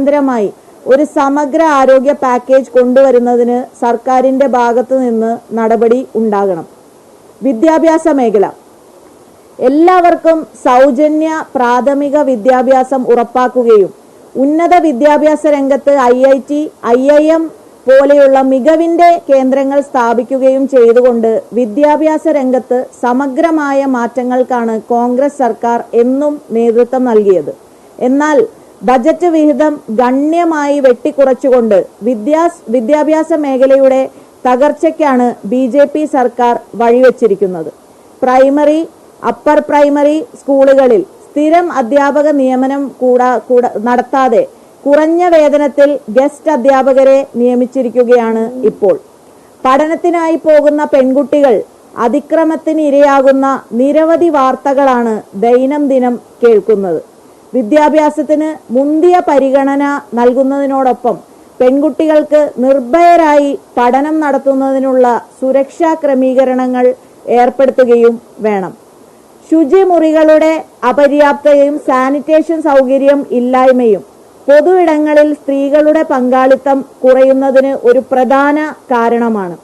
കേന്ദ്രമായി ഒരു സമഗ്ര ആരോഗ്യ പാക്കേജ് കൊണ്ടുവരുന്നതിന് സർക്കാരിന്റെ ഭാഗത്തു നിന്ന് നടപടി ഉണ്ടാകണം. വിദ്യാഭ്യാസ മേഖല. എല്ലാവർക്കും സൗജന്യ പ്രാഥമിക വിദ്യാഭ്യാസം ഉറപ്പാക്കുകയും ഉന്നത വിദ്യാഭ്യാസ രംഗത്ത് I I T I I M പോലെയുള്ള മികവിന്റെ കേന്ദ്രങ്ങൾ സ്ഥാപിക്കുകയും ചെയ്തുകൊണ്ട് വിദ്യാഭ്യാസ രംഗത്ത് സമഗ്രമായ മാറ്റങ്ങൾക്കാണ് കോൺഗ്രസ് സർക്കാർ എന്നും നേതൃത്വം നൽകിയത്. എന്നാൽ ബജറ്റ് വിഹിതം ഗണ്യമായി വെട്ടിക്കുറച്ചുകൊണ്ട് വിദ്യാസ് വിദ്യാഭ്യാസ മേഖലയുടെ തകർച്ചയ്ക്കാണ് ബി ജെ പി സർക്കാർ വഴിവെച്ചിരിക്കുന്നത്. പ്രൈമറി അപ്പർ പ്രൈമറി സ്കൂളുകളിൽ സ്ഥിരം അധ്യാപക നിയമനം കൂടാ കൂട നടത്താതെ കുറഞ്ഞ വേതനത്തിൽ ഗസ്റ്റ് അധ്യാപകരെ നിയമിച്ചിരിക്കുകയാണ് ഇപ്പോൾ. പഠനത്തിനായി പോകുന്ന പെൺകുട്ടികൾ അതിക്രമത്തിന് ഇരയാകുന്ന നിരവധി വാർത്തകളാണ് ദൈനംദിനം കേൾക്കുന്നത്. വിദ്യാഭ്യാസത്തിന് മുന്തിയ പരിഗണന നൽകുന്നതിനോടൊപ്പം പെൺകുട്ടികൾക്ക് നിർഭയരായി പഠനം നടത്തുന്നതിനുള്ള സുരക്ഷാ ക്രമീകരണങ്ങൾ ഏർപ്പെടുത്തുകയും വേണം. ശുചിമുറികളുടെ അപര്യാപ്തതയും സാനിറ്റേഷൻ സൗകര്യം ഇല്ലായ്മയും പൊതു ഇടങ്ങളിൽ സ്ത്രീകളുടെ പങ്കാളിത്തം കുറയുന്നതിന് ഒരു പ്രധാന കാരണമാണ്.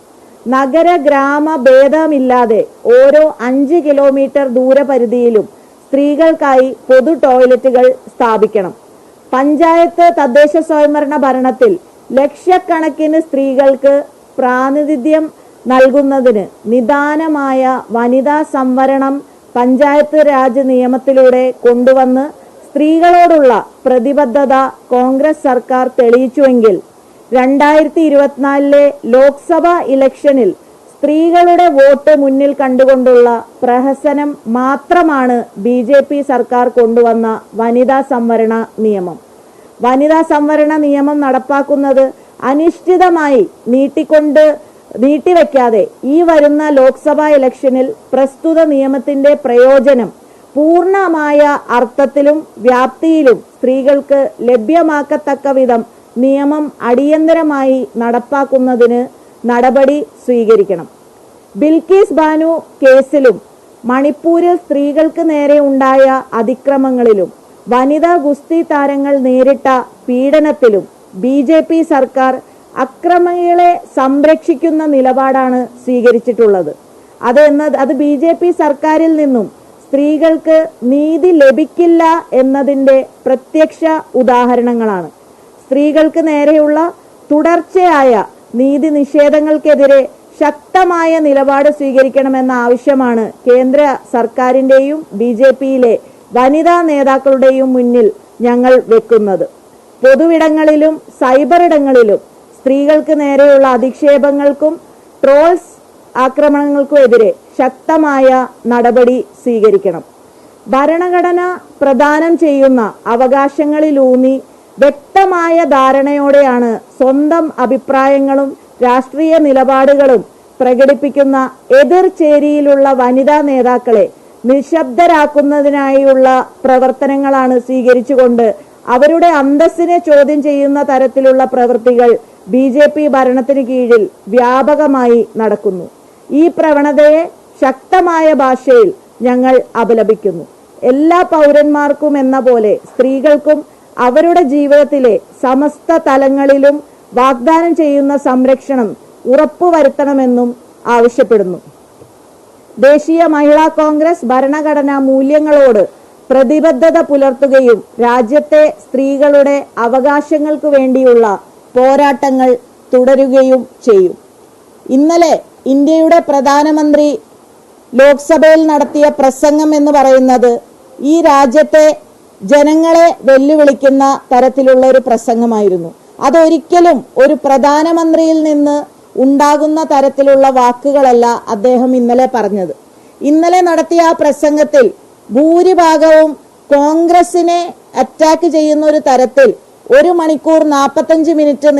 നഗര ഗ്രാമ ഭേദമില്ലാതെ ഓരോ അഞ്ച് കിലോമീറ്റർ ദൂരപരിധിയിലും സ്ത്രീകൾക്കായി പൊതു ടോയ്ലറ്റുകൾ സ്ഥാപിക്കണം. പഞ്ചായത്ത് തദ്ദേശ സ്വയംഭരണ ഭരണത്തിൽ ലക്ഷക്കണക്കിന് സ്ത്രീകൾക്ക് പ്രാതിനിധ്യം നൽകുന്നതിന് നിദാനമായ വനിതാ സംവരണം പഞ്ചായത്ത് രാജ് നിയമത്തിലൂടെ കൊണ്ടുവന്ന് സ്ത്രീകളോടുള്ള പ്രതിബദ്ധത കോൺഗ്രസ് സർക്കാർ തെളിയിച്ചുവെങ്കിൽ രണ്ടായിരത്തി ഇരുപത്തിനാലിലെ ലോക്സഭാ ഇലക്ഷനിൽ സ്ത്രീകളുടെ വോട്ട് മുന്നിൽ കണ്ടുകൊണ്ടുള്ള പ്രഹസനം മാത്രമാണ് ബി ജെ പി സർക്കാർ കൊണ്ടുവന്ന വനിതാ സംവരണ നിയമം. വനിതാ സംവരണ നിയമം നടപ്പാക്കുന്നത് അനിശ്ചിതമായി നീട്ടിക്കൊണ്ട് നീട്ടിവെക്കാതെ ഈ വരുന്ന ലോക്സഭാ ഇലക്ഷനിൽ പ്രസ്തുത നിയമത്തിന്റെ പ്രയോജനം പൂർണമായ അർത്ഥത്തിലും വ്യാപ്തിയിലും സ്ത്രീകൾക്ക് ലഭ്യമാക്കത്തക്ക വിധം നിയമം അടിയന്തരമായി നടപ്പാക്കുന്നതിന് നടപടി സ്വീകരിക്കണം. ബിൽക്കീസ് ബാനു കേസിലും മണിപ്പൂരിൽ സ്ത്രീകൾക്ക് നേരെ ഉണ്ടായ അതിക്രമങ്ങളിലും വനിതാ ഗുസ്തി താരങ്ങൾ നേരിട്ട പീഡനത്തിലും ബി ജെ പി സർക്കാർ അക്രമികളെ സംരക്ഷിക്കുന്ന നിലപാടാണ് സ്വീകരിച്ചിട്ടുള്ളത്. അത് എന്നത് അത് ബി ജെ പി സർക്കാരിൽ നിന്നും സ്ത്രീകൾക്ക് നീതി ലഭിക്കില്ല എന്നതിന്റെ പ്രത്യക്ഷ ഉദാഹരണങ്ങളാണ്. സ്ത്രീകൾക്ക് നേരെയുള്ള തുടർച്ചയായ നീതി നിഷേധങ്ങൾക്കെതിരെ ശക്തമായ നിലപാട് സ്വീകരിക്കണമെന്ന ആവശ്യമാണ് കേന്ദ്ര സർക്കാരിന്റെയും ബി ജെ പിയിലെ വനിതാ നേതാക്കളുടെയും മുന്നിൽ ഞങ്ങൾ വെക്കുന്നത്. പൊതുവിടങ്ങളിലും സൈബർ ഇടങ്ങളിലും സ്ത്രീകൾക്ക് നേരെയുള്ള അധിക്ഷേപങ്ങൾക്കും ട്രോൾസ് ആക്രമണങ്ങൾക്കുമെതിരെ ശക്തമായ നടപടി സ്വീകരിക്കണം. ഭരണഘടന പ്രദാനം ചെയ്യുന്ന അവകാശങ്ങളിലൂന്നി വ്യക്തമായ ധാരണയോടെയാണ് സ്വന്തം അഭിപ്രായങ്ങളും രാഷ്ട്രീയ നിലപാടുകളും പ്രകടിപ്പിക്കുന്ന എതിർചേരിയിലുള്ള വനിതാ നേതാക്കളെ നിശബ്ദരാക്കുന്നതിനായുള്ള പ്രവർത്തനങ്ങളാണ് സ്വീകരിച്ചുകൊണ്ട് അവരുടെ അന്തസ്സിനെ ചോദ്യം ചെയ്യുന്ന തരത്തിലുള്ള പ്രവൃത്തികൾ ബി ജെ പി ഭരണത്തിന് കീഴിൽ വ്യാപകമായി നടക്കുന്നു. ഈ പ്രവണതയെ ശക്തമായ ഭാഷയിൽ ഞങ്ങൾ അപലപിക്കുന്നു. എല്ലാ പൗരന്മാർക്കും എന്ന പോലെ സ്ത്രീകൾക്കും അവരുടെ ജീവിതത്തിലെ സമസ്ത തലങ്ങളിലും വാഗ്ദാനം ചെയ്യുന്ന സംരക്ഷണം ഉറപ്പുവരുത്തണമെന്നും ആവശ്യപ്പെടുന്നു. ദേശീയ മഹിളാ കോൺഗ്രസ് ഭരണഘടനാ മൂല്യങ്ങളോട് പ്രതിബദ്ധത പുലർത്തുകയും രാജ്യത്തെ സ്ത്രീകളുടെ അവകാശങ്ങൾക്ക് വേണ്ടിയുള്ള പോരാട്ടങ്ങൾ തുടരുകയും ചെയ്യും. ഇന്നലെ ഇന്ത്യയുടെ പ്രധാനമന്ത്രി ലോക്സഭയിൽ നടത്തിയ പ്രസംഗം എന്ന് പറയുന്നത് ഈ രാജ്യത്തെ ജനങ്ങളെ വെല്ലുവിളിക്കുന്ന തരത്തിലുള്ള ഒരു പ്രസംഗമായിരുന്നു. അതൊരിക്കലും ഒരു പ്രധാനമന്ത്രിയിൽ നിന്ന് ഉണ്ടാകുന്ന തരത്തിലുള്ള വാക്കുകളല്ല അദ്ദേഹം ഇന്നലെ പറഞ്ഞത്. ഇന്നലെ നടത്തിയ ആ പ്രസംഗത്തിൽ ഭൂരിഭാഗവും കോൺഗ്രസിനെ അറ്റാക്ക് ചെയ്യുന്ന ഒരു തരത്തിൽ ഒരു മണിക്കൂർ നാൽപ്പത്തഞ്ച് മിനിറ്റ്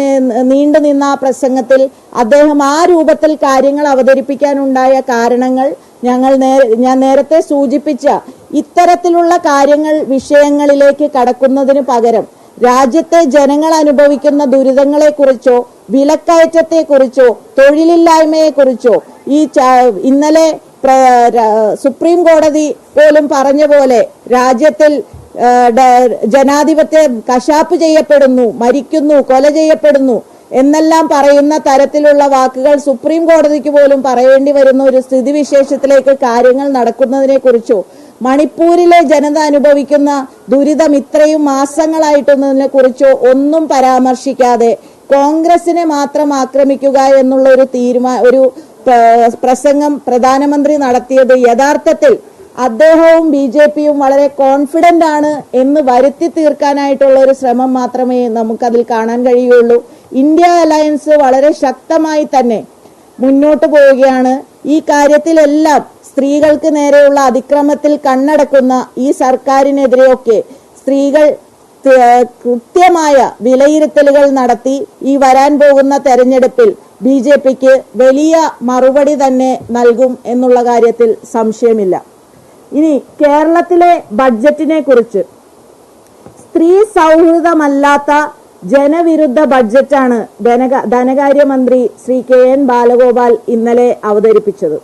നീണ്ടു നിന്ന ആ പ്രസംഗത്തിൽ അദ്ദേഹം ആ രൂപത്തിൽ കാര്യങ്ങൾ അവതരിപ്പിക്കാനുണ്ടായ കാരണങ്ങൾ ഞങ്ങൾ ഞാൻ നേരത്തെ സൂചിപ്പിച്ച ഇത്തരത്തിലുള്ള കാര്യങ്ങൾ വിഷയങ്ങളിലേക്ക് കടക്കുന്നതിന് പകരം രാജ്യത്തെ ജനങ്ങൾ അനുഭവിക്കുന്ന ദുരിതങ്ങളെക്കുറിച്ചോ വിലക്കയറ്റത്തെക്കുറിച്ചോ തൊഴിലില്ലായ്മയെക്കുറിച്ചോ ഈ ഇന്നലെ സുപ്രീം കോടതി പോലും പറഞ്ഞ പോലെ രാജ്യത്തിൽ ജനാധിപത്യം കശാപ്പ് ചെയ്യപ്പെടുന്നു മരിക്കുന്നു കൊല ചെയ്യപ്പെടുന്നു എന്നെല്ലാം പറയുന്ന തരത്തിലുള്ള വാക്കുകൾ സുപ്രീം കോടതിക്ക് പോലും പറയേണ്ടി വരുന്ന ഒരു സ്ഥിതിവിശേഷത്തിലേക്ക് കാര്യങ്ങൾ നടക്കുന്നതിനെ കുറിച്ചോ മണിപ്പൂരിലെ ജനത അനുഭവിക്കുന്ന ദുരിതം ഇത്രയും മാസങ്ങളായിട്ടുള്ളതിനെ കുറിച്ചോ ഒന്നും പരാമർശിക്കാതെ കോൺഗ്രസിനെ മാത്രം ആക്രമിക്കുക എന്നുള്ള ഒരു തീരുമാ ഒരു പ്രസംഗം പ്രധാനമന്ത്രി നടത്തിയത് യഥാർത്ഥത്തിൽ അദ്ദേഹവും ബി ജെ പിയും വളരെ കോൺഫിഡന്റ് ആണ് എന്ന് വരുത്തി തീർക്കാനായിട്ടുള്ള ഒരു ശ്രമം മാത്രമേ നമുക്കതിൽ കാണാൻ കഴിയുള്ളൂ ഇന്ത്യ അലയൻസ് വളരെ ശക്തമായി തന്നെ മുന്നോട്ട് പോവുകയാണ്. ഈ കാര്യത്തിലെല്ലാം സ്ത്രീകൾക്ക് നേരെയുള്ള അതിക്രമത്തിൽ കണ്ണടക്കുന്ന ഈ സർക്കാരിനെതിരെയൊക്കെ സ്ത്രീകൾ കൃത്യമായ വിലയിരുത്തലുകൾ നടത്തി ഈ വരാൻ പോകുന്ന തെരഞ്ഞെടുപ്പിൽ ബി ജെ പിക്ക് വലിയ മറുപടി തന്നെ നൽകും എന്നുള്ള കാര്യത്തിൽ സംശയമില്ല. ഇനി കേരളത്തിലെ ബഡ്ജറ്റിനെ കുറിച്ച്. സ്ത്രീ സൗഹൃദമല്ലാത്ത ജനവിരുദ്ധ ബഡ്ജറ്റാണ് ധനക ധനകാര്യമന്ത്രി ശ്രീ കെ എൻ ബാലഗോപാൽ ഇന്നലെ അവതരിപ്പിച്ചത്.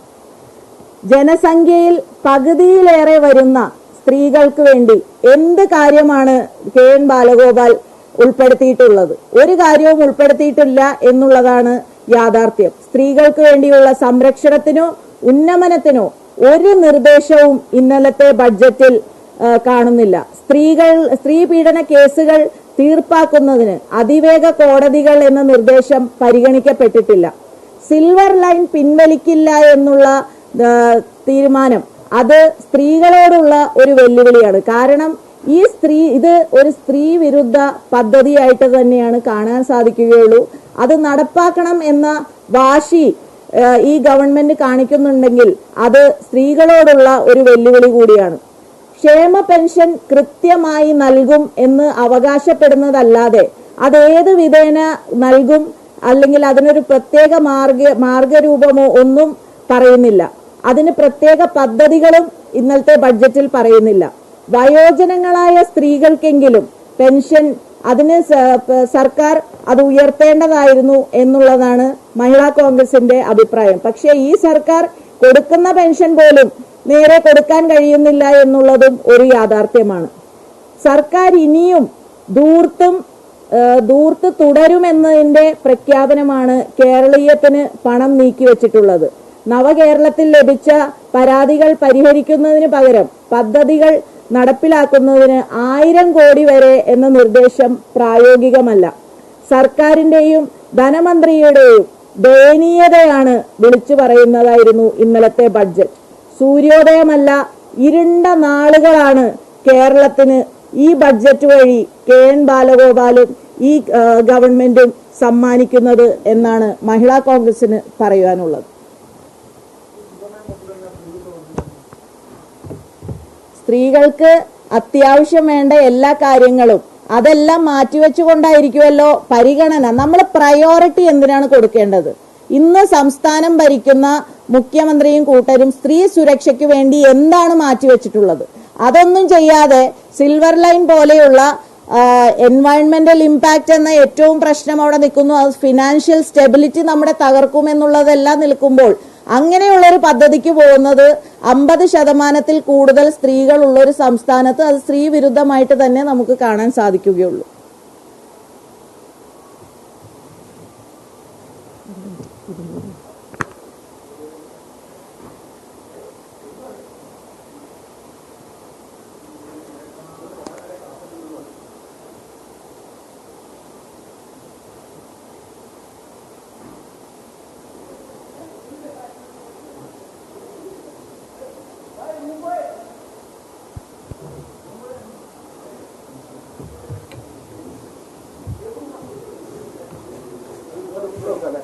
ജനസംഖ്യയിൽ പകുതിയിലേറെ വരുന്ന സ്ത്രീകൾക്ക് വേണ്ടി എന്ത് കാര്യമാണ് കെ എൻ ബാലഗോപാൽ ഉൾപ്പെടുത്തിയിട്ടുള്ളത്? ഒരു കാര്യവും ഉൾപ്പെടുത്തിയിട്ടില്ല എന്നുള്ളതാണ് യാഥാർത്ഥ്യം. സ്ത്രീകൾക്ക് വേണ്ടിയുള്ള സംരക്ഷണത്തിനോ ഉന്നമനത്തിനോ ഒരു നിർദ്ദേശവും ഇന്നലത്തെ ബഡ്ജറ്റിൽ കാണുന്നില്ല. സ്ത്രീകൾ സ്ത്രീ പീഡന കേസുകൾ തീർപ്പാക്കുന്നതിന് അതിവേഗ കോടതികൾ എന്ന നിർദ്ദേശം പരിഗണിക്കപ്പെട്ടിട്ടില്ല. സിൽവർ ലൈൻ പിൻവലിക്കില്ല എന്നുള്ള തീരുമാനം. അത് സ്ത്രീകളോടുള്ള ഒരു വെല്ലുവിളിയാണ്. കാരണം ഈ സ്ത്രീ ഇത് ഒരു സ്ത്രീ വിരുദ്ധ പദ്ധതിയായിട്ട് തന്നെയാണ് കാണാൻ സാധിക്കുകയുള്ളൂ. അത് നടപ്പാക്കണം എന്ന വാശി ഈ ഗവൺമെന്റ് കാണിക്കുന്നുണ്ടെങ്കിൽ അത് സ്ത്രീകളോടുള്ള ഒരു വെല്ലുവിളി കൂടിയാണ്. ക്ഷേമ പെൻഷൻ കൃത്യമായി നൽകും എന്ന് അവകാശപ്പെടുന്നതല്ലാതെ അത് ഏത് വിധേന നൽകും അല്ലെങ്കിൽ അതിനൊരു പ്രത്യേക മാർഗ മാർഗരൂപമോ ഒന്നും പറയുന്നില്ല. അതിന് പ്രത്യേക പദ്ധതികളും ഇന്നത്തെ ബഡ്ജറ്റിൽ പറയുന്നില്ല. വയോജനങ്ങളായ സ്ത്രീകൾക്കെങ്കിലും പെൻഷൻ അതിന് സർക്കാർ അത് ഉയർത്തേണ്ടതായിരുന്നു എന്നുള്ളതാണ് മഹിളാ കോൺഗ്രസിന്റെ അഭിപ്രായം. പക്ഷേ ഈ സർക്കാർ കൊടുക്കുന്ന പെൻഷൻ പോലും നേരെ കൊടുക്കാൻ കഴിയുന്നില്ല എന്നുള്ളതും ഒരു യാഥാർത്ഥ്യമാണ്. സർക്കാർ ഇനിയും ദൂർത്തും ദൂർത്ത് തുടരുമെന്നതിന്റെ പ്രഖ്യാപനമാണ് കേരളീയത്തിന് പണം നീക്കിവെച്ചിട്ടുള്ളത്. നവകേരളത്തിൽ ലഭിച്ച പരാതികൾ പരിഹരിക്കുന്നതിന് പകരം പദ്ധതികൾ നടപ്പിലാക്കുന്നതിന് ആയിരം കോടി വരെ എന്ന നിർദ്ദേശം പ്രായോഗികമല്ല. സർക്കാരിന്റെയും ധനമന്ത്രിയുടെയും ദയനീയതയാണ് വിളിച്ചു പറയുന്നതായിരുന്നു ഇന്നലത്തെ ബഡ്ജറ്റ്. സൂര്യോദയമല്ല ഇരുണ്ട നാളുകളാണ് കേരളത്തിന് ഈ ബഡ്ജറ്റ് വഴി കെ എൻ ബാലഗോപാലും ഈ ഗവൺമെന്റും സമ്മാനിക്കുന്നത് എന്നാണ് മഹിളാ കോൺഗ്രസിന് പറയുവാനുള്ളത്. സ്ത്രീകൾക്ക് അത്യാവശ്യം വേണ്ട എല്ലാ കാര്യങ്ങളും അതെല്ലാം മാറ്റിവെച്ചുകൊണ്ടായിരിക്കുമല്ലോ പരിഗണന. നമ്മൾ പ്രയോറിറ്റി എന്തിനാണ് കൊടുക്കേണ്ടത്? ഇന്ന് സംസ്ഥാനം ഭരിക്കുന്ന മുഖ്യമന്ത്രിയും കൂട്ടരും സ്ത്രീ സുരക്ഷയ്ക്ക് വേണ്ടി എന്താണ് മാറ്റിവെച്ചിട്ടുള്ളത്? അതൊന്നും ചെയ്യാതെ സിൽവർ ലൈൻ പോലെയുള്ള എൻവയൺമെന്റൽ ഇമ്പാക്റ്റ് എന്ന ഏറ്റവും പ്രശ്നം അവിടെ നിൽക്കുന്നു. അത് ഫിനാൻഷ്യൽ സ്റ്റെബിലിറ്റി നമ്മുടെ തകർക്കുമെന്നുള്ളതെല്ലാം നിൽക്കുമ്പോൾ അങ്ങനെയുള്ള ഒരു പദ്ധതിക്ക് പോകുന്നത് അമ്പത് ശതമാനത്തിൽ കൂടുതൽ സ്ത്രീകൾ ഉള്ള ഒരു സംസ്ഥാനത്ത് അത് സ്ത്രീ വിരുദ്ധമായിട്ട് തന്നെ നമുക്ക് കാണാൻ സാധിക്കുകയുള്ളൂ. Gracias.